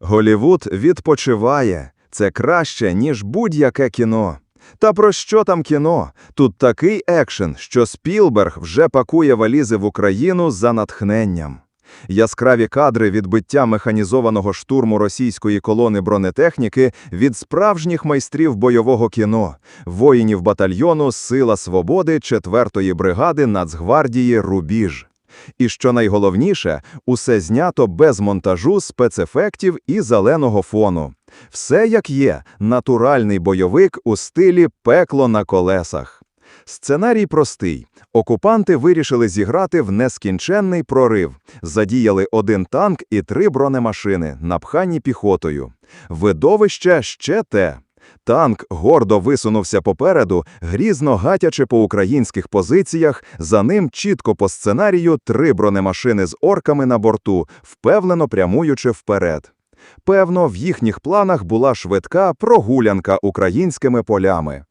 Голівуд відпочиває. Це краще, ніж будь-яке кіно. Та про що там кіно? Тут такий екшен, що Спілберг вже пакує валізи в Україну за натхненням. Яскраві кадри відбиття механізованого штурму російської колони бронетехніки від справжніх майстрів бойового кіно, воїнів батальйону Сила Свободи 4-ї бригади Нацгвардії Рубіж. І що найголовніше, усе знято без монтажу, спецефектів і зеленого фону. Все як є, натуральний бойовик у стилі пекло на колесах. Сценарій простий. Окупанти вирішили зіграти в нескінченний прорив. Задіяли один танк і три бронемашини, напхані піхотою. Видовище ще те. Танк гордо висунувся попереду, грізно гатячи по українських позиціях, за ним чітко по сценарію три бронемашини з орками на борту, впевнено прямуючи вперед. Певно, в їхніх планах була швидка прогулянка українськими полями.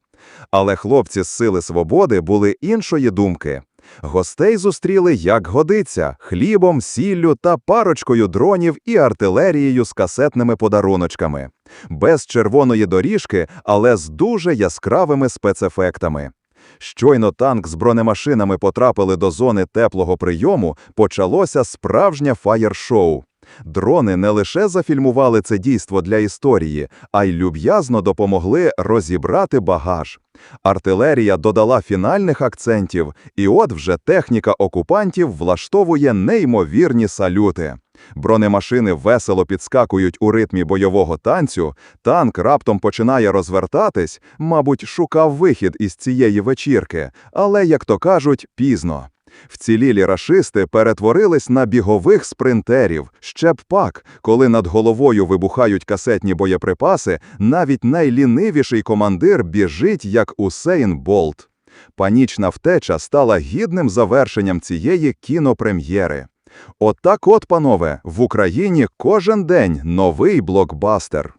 Але хлопці з Сили Свободи були іншої думки. Гостей зустріли як годиться – хлібом, сіллю та парочкою дронів і артилерією з касетними подаруночками. Без червоної доріжки, але з дуже яскравими спецефектами. Щойно танк з бронемашинами потрапили до зони теплого прийому, почалося справжнє фаєр-шоу. Дрони не лише зафільмували це дійство для історії, а й люб'язно допомогли розібрати багаж. Артилерія додала фінальних акцентів, і от вже техніка окупантів влаштовує неймовірні салюти. Бронемашини весело підскакують у ритмі бойового танцю, танк раптом починає розвертатись, мабуть, шукав вихід із цієї вечірки, але, як то кажуть, пізно. Вцілілі рашисти перетворились на бігових спринтерів. Ще б пак, коли над головою вибухають касетні боєприпаси, навіть найлінивіший командир біжить, як Усейн Болт. Панічна втеча стала гідним завершенням цієї кінопрем'єри. Отак от, панове, в Україні кожен день новий блокбастер.